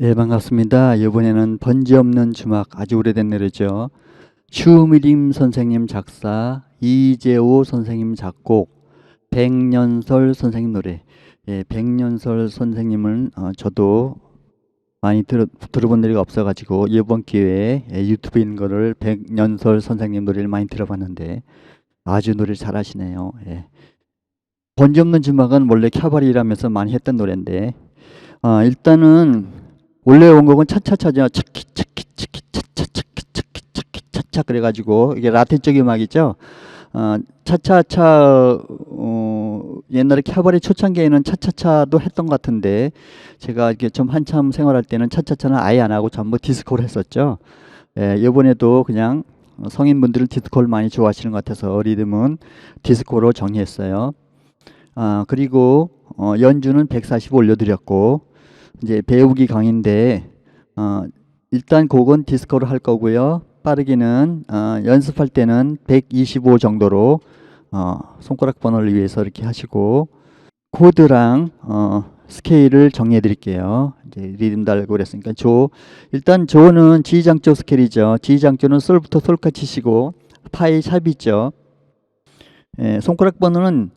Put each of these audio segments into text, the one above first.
네, 반갑습니다. 이번에는 번지 없는 주막 아주 오래된 노래죠. 추미림 선생님 작사, 이재호 선생님 작곡, 백년설 선생님 노래. 예, 백년설 선생님은 어, 저도 많이 들어, 들어본 노래가 없어가지고 이번 기회에 예, 유튜브 인 거를 백년설 선생님 노래를 많이 들어봤는데 아주 노래 잘하시네요. 예. 번지 없는 주막은 원래 캬바리라면서 많이 했던 노래인데 어, 일단은 원래 원곡은 차차차죠. 차키 차키 차키 차차 차키 차키 차키 차차 그래가지고 이게 라틴적 음악이죠. 어, 차차차 어, 옛날에 캐바레 초창기에는 차차차도 했던 것 같은데 제가 이게 좀 한참 생활할 때는 차차차는 아예 안 하고 전부 디스코를 했었죠. 예, 이번에도 그냥 성인분들은 디스코를 많이 좋아하시는 것 같아서 리듬은 디스코로 정리했어요. 아, 그리고 어, 연주는 145 올려드렸고 이제 배우기 강의인데 어, 일단 곡은 디스코를 할 거고요. 빠르기는 어, 연습할 때는 125 정도로 어, 손가락 번호를 위해서 이렇게 하시고 코드랑 어, 스케일을 정리해 드릴게요. 이제 리듬 달고 그랬으니까 조 일단 조는 G장조 스케일이죠. G장조는 솔부터 솔까지 치시고 파이 샵이죠. 예, 손가락 번호는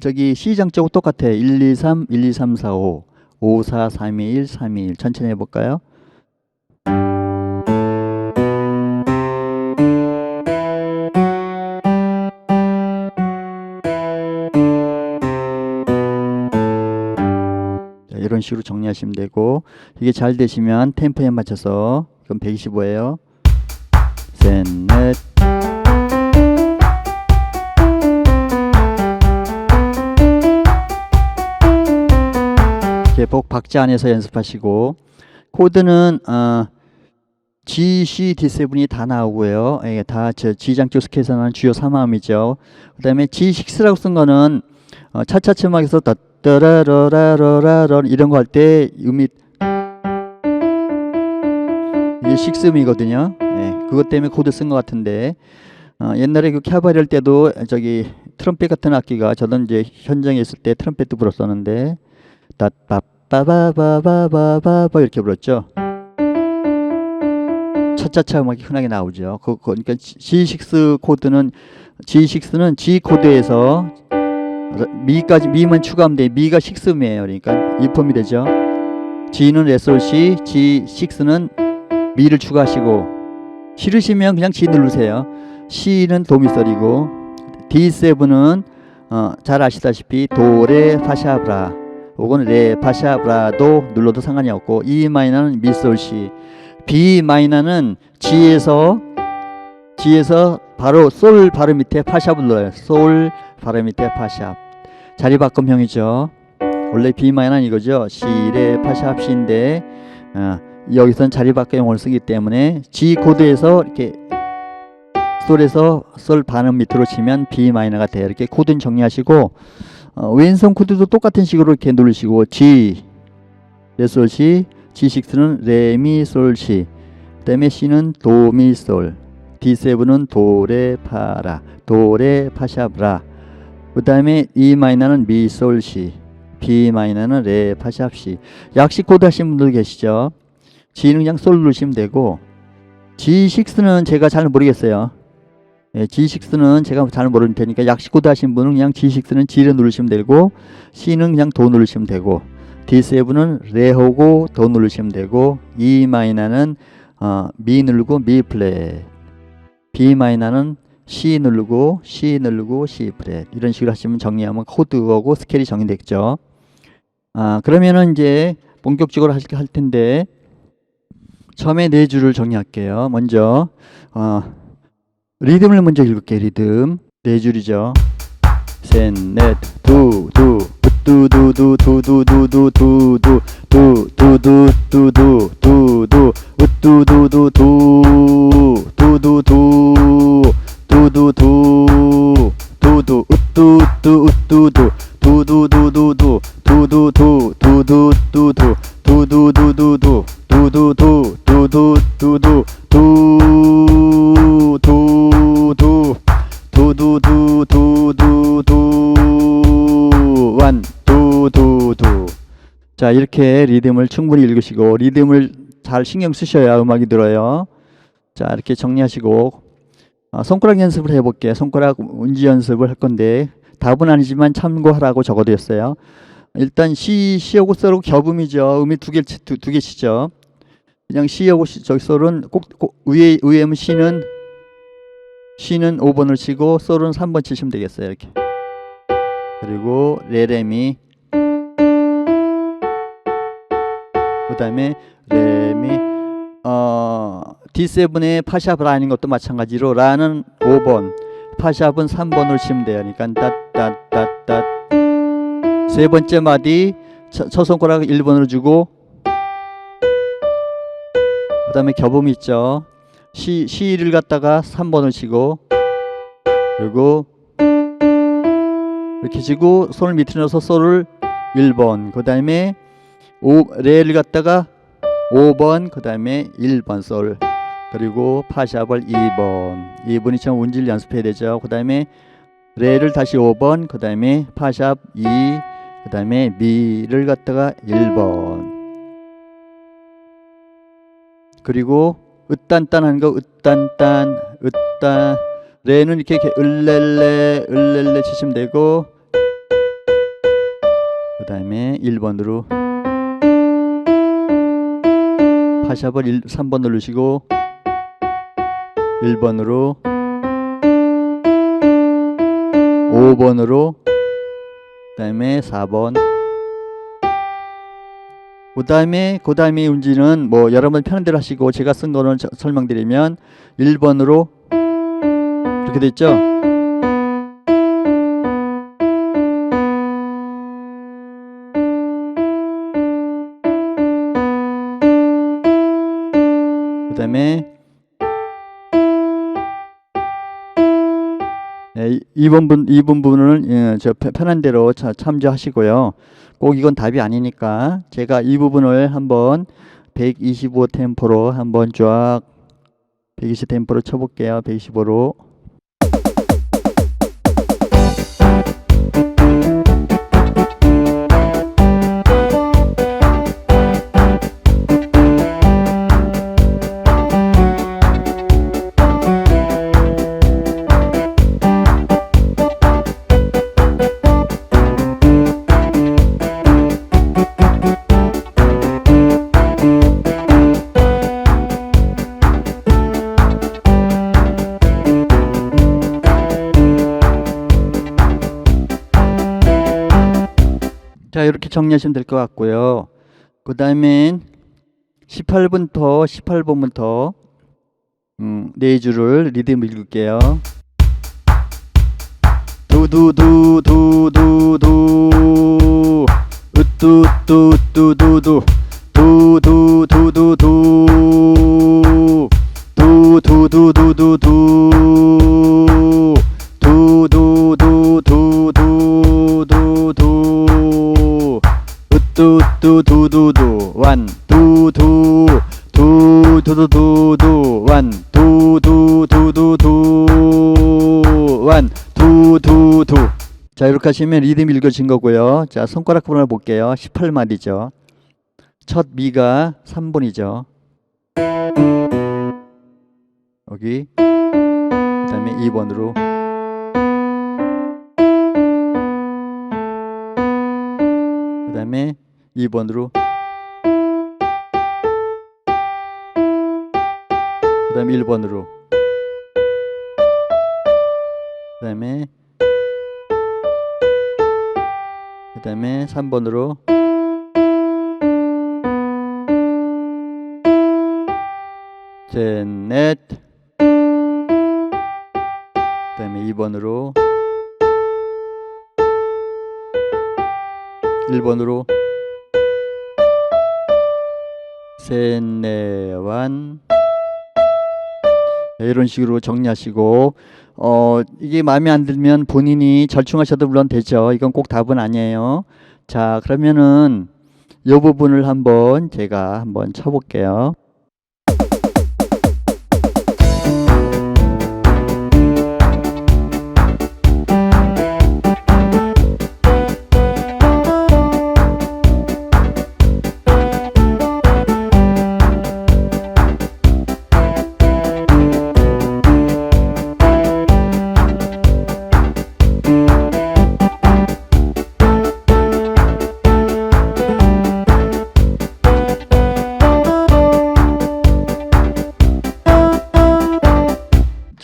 저기 C장조하고 똑같아. 1, 2, 3, 1, 2, 3, 4, 5. 5, 4, 3, 2, 1, 3, 2, 1 천천히 해볼까요? 자, 이런 식으로 정리하시면 되고 이게 잘 되시면 템포에 맞춰서 이건 125예요. 셋, 넷, 계복 박자 안에서 연습하시고 코드는 어, G, C, D7이 다 나오고요. 예, 다 G장 쪽 스케에서는 주요 3화음이죠. 그 다음에 G6라고 쓴 거는 어, 차차 음악에서 따라라라라라 이런 거 할 때 음이 이게 식음이거든요. 예, 그것 때문에 코드 쓴 것 같은데 어, 옛날에 그 캬바리 할 때도 저기 트럼펫 같은 악기가 저는 이제 현장에 있을 때 트럼펫도 불었었는데 따빠빠바바바바바 이렇게 불렀죠. 차차차 음악이 흔하게 나오죠. 그, 그, 그러니까 G6 코드는 G6는 G 코드에서 미까지 미만 추가하면 미가 6음이에요. 그러니까 이품이 되죠. G는 레솔 C, G6는 미를 추가하시고 싫으시면 그냥 G 누르세요. C는 도미솔이고 D7은 어, 잘 아시다시피 도레 파샤브라 혹은 네, 레, 파샤브라도 눌러도 상관이 없고 E 마이너는 미솔시 B 마이너는 G에서 G에서 바로 솔 바로 밑에 파샵을 눌러요. 솔 바로 밑에 파샵 자리 바꿈형이죠. 원래 B 마이너는 이거죠. 시 레 파샵 시인데 어, 여기선 자리 바꿈형을 쓰기 때문에 G 코드에서 이렇게 솔에서 솔 반음 밑으로 치면 B 마이너가 돼요. 이렇게 코드는 정리하시고 어, 왼손 코드도 똑같은 식으로 이렇게 누르시고 G 레솔시 G6는 레미솔시 그다음에 C는 도미솔 D7은 도레파라 도레파샵라 그 다음에 E 마이너는 미솔시 B 마이너는 레파샵시 약식 코드 하신 분들 계시죠? G는 그냥 솔 누르시면 되고 G6는 제가 잘 모르겠어요. 예, G6는 제가 잘 모르는 테니까 약식코드 하신 분은 그냥 G6는 G를 누르시면 되고 C는 그냥 도 누르시면 되고 D7은 레호고 도 누르시면 되고 E 마이너는 어, 미 누르고 미 플랫 B 마이너는 C 누르고 C 누르고 C 플랫 이런 식으로 하시면 정리하면 코드하고 스케일이 정리됐죠. 아 그러면은 이제 본격적으로 하실 할 텐데 처음에 네 줄을 정리할게요. 먼저 어, 리듬을 먼저 읽을게 리듬 네 줄이죠 셋넷두두 두두두 두두두두 두두 두두두 두두 두두 우두두두 두두두두 두두두 두두 우뚜뚜 우뚜두 두두두두두 두두두 두두두두 두두두두두 두두두 두두두두 두두 두 두두두두두두 완 두두두 자, 이렇게 리듬을 충분히 읽으시고 리듬을 잘 신경 쓰셔야 음악이 들어요. 자, 이렇게 정리하시고 아, 손가락 연습을 해볼게요. 손가락 운지 연습을 할 건데 답은 아니지만 참고하라고 적어두었어요. 일단 시, 시하고 서로 겹음이죠. 음이 두 개, 두, 두 개시죠. 그냥 시하고 시, 저기 솔은 꼭, 꼭 위에, 위에 면 시는 시는 5번을 치고 솔은 3번 치시면 되겠어요. 이렇게. 그리고 레레미. 그 다음에 레미. 어, D7의 파샵을 아닌 것도 마찬가지로 라는 5번. 파샵은 3번을 치면 돼요. 그러니까 따따따따 세 번째 마디. 첫, 첫 손가락 1번을 주고. 그 다음에 겹음 있죠 시, 시를 갖다가 3번을 치고 그리고 이렇게 치고 손을 밑에 넣어서 솔을 1번 그 다음에 레를 갖다가 5번 그 다음에 1번 솔 그리고 파샵을 2번. 2번이 참 운지를 연습해야 되죠. 그 다음에 레를 다시 5번 그 다음에 파샵 2 그 다음에 미를 갖다가 1번. 그리고 으딴딴한 거 으딴딴 으딴 레는 이렇게, 이렇게 을렐레 을렐레 치시면 되고 그 다음에 1번으로 파샵을 1, 3번 누르시고 1번으로 5번으로 그 다음에 4번 그 다음에 그 다음에 운지는 뭐 여러분 편한 대로 하시고 제가 쓴 거는 저- 설명드리면 1번으로 이렇게 됐죠 네, 2번 분 2번 부분은 예, 저 편- 편한 대로 자, 참조하시고요. 꼭 이건 답이 아니니까 제가 이 부분을 한번 125 템포로 한번 쫙120 템포로 쳐볼게요. 125로 이렇게 정리하시면 될 것 같고요. 그 다음엔 18번부터 18번부터 음, 네 줄을 리듬 읽을게요. 두두두두두두 으뚜뚜뚜두두 두두두두두 자 이렇게 하시면 리듬 읽어진 거고요. 자 손가락 부분을 볼게요. 18마디죠. 첫 미가 3번이죠. 여기 그 다음에 2번으로. 그 다음에 2번으로. 그 다음에 1번으로. 그 다음에 그 다음에 3번으로. 셋넷. 그 다음에 2번으로. 1번으로. 셋네완 네, 이런 식으로 정리하시고 어 이게 마음에 안 들면 본인이 절충하셔도 물론 되죠. 이건 꼭 답은 아니에요. 자 그러면은 이 부분을 한번 제가 한번 쳐볼게요.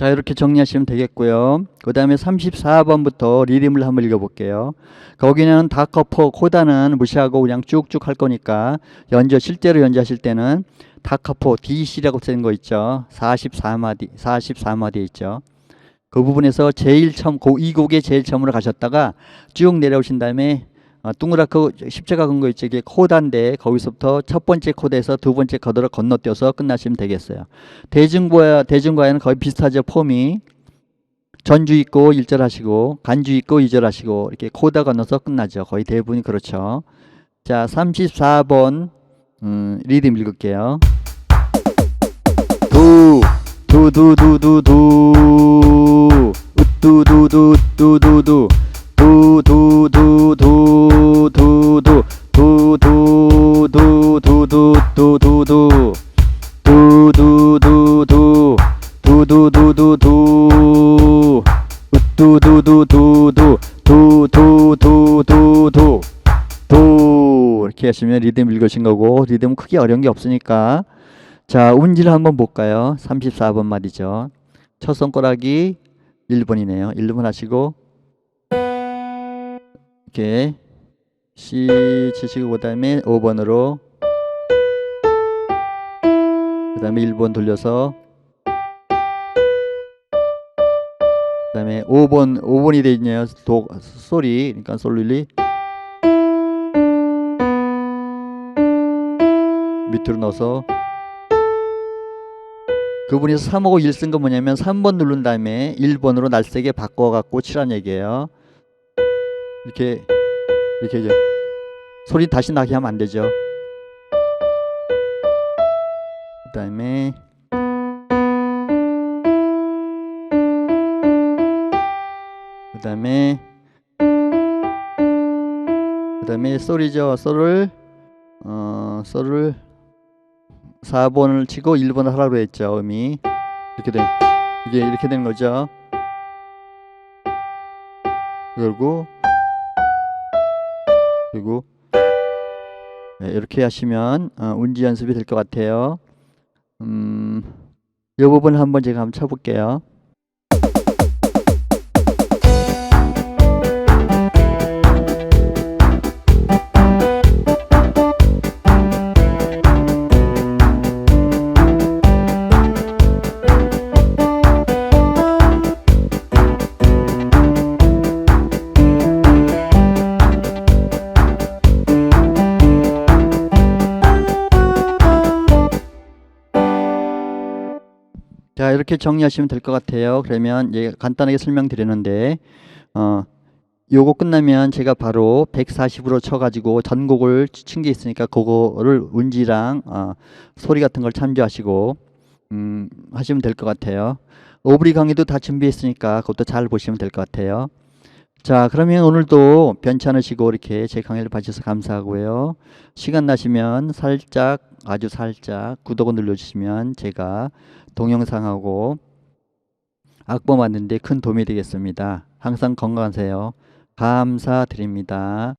이렇게 정리하시면 되겠고요. 그 다음에 34번부터 리듬을 한번 읽어볼게요. 거기는 다커퍼 코다는 무시하고 그냥 쭉쭉 할 거니까 연주 실제로 연주하실 때는 다커포 DC라고 쓰는 거 있죠. 44마디 44마디 있죠. 그 부분에서 제일 처음 고, 이 곡의 제일 처음으로 가셨다가 쭉 내려오신 다음에 아, 동그랗게 십자가 건 거 있지 이게 코단데 거기서부터 첫 번째 코드에서 두 번째 코드로 건너뛰어서 끝나시면 되겠어요. 대중과 대중과에는 거의 비슷하죠 폼이 전주 있고 일절 하시고 간주 있고 이절 하시고 이렇게 코다 건너서 끝나죠. 거의 대부분이 그렇죠. 자 34번 음, 리듬 읽을게요. 두 두 두 두 두두 두두두두두두 두두두두 두두두 두두두두두두두 두두두두 두두두두두 두두두두두 두두두두두 두 이렇게 하시면 리듬 읽으신 거고 리듬 크게 어려운 게 없으니까. 자 음질 한번 볼까요? 34번 말이죠. 첫 손가락이 1번이네요. 1번 하시고. 이렇게. C 치시고 그 다음에 5번으로 그 다음에 1번 돌려서 그 다음에 5번 5번이 돼 있네요. 도 소리 그러니까 솔릴리. 밑으로 넣어서. 그분이 3하고 1 쓴 건 뭐냐면 3번 누른 다음에 1번으로 날쌔게 바꿔 갖고 치란 얘기예요. 이렇게 이렇게 이제 소리 다시 나게 하면 안 되죠. 그 다음에 그 다음에 그 다음에 소리죠. 소를 어 소를 4번을 치고 1번을 하라고 했죠 음이 이렇게 된 이게 이렇게 되는 거죠. 그리고 그리고 네, 이렇게 하시면 어, 운지 연습이 될 것 같아요. 음, 이 부분 한번 제가 한번 쳐볼게요 이렇게 정리하시면 될 것 같아요. 그러면 이제 간단하게 설명드리는데 어 요거 끝나면 제가 바로 140으로 쳐가지고 전곡을 친 게 있으니까 그거를 운지랑 어, 소리 같은 걸 참조하시고 음, 하시면 될 것 같아요. 오브리 강의도 다 준비했으니까 그것도 잘 보시면 될 것 같아요. 자 그러면 오늘도 변찮으시고 이렇게 제 강의를 봐주셔서 감사하고요. 시간 나시면 살짝 아주 살짝 구독을 눌러주시면 제가 동영상하고 악보 만드는데 큰 도움이 되겠습니다. 항상 건강하세요. 감사드립니다.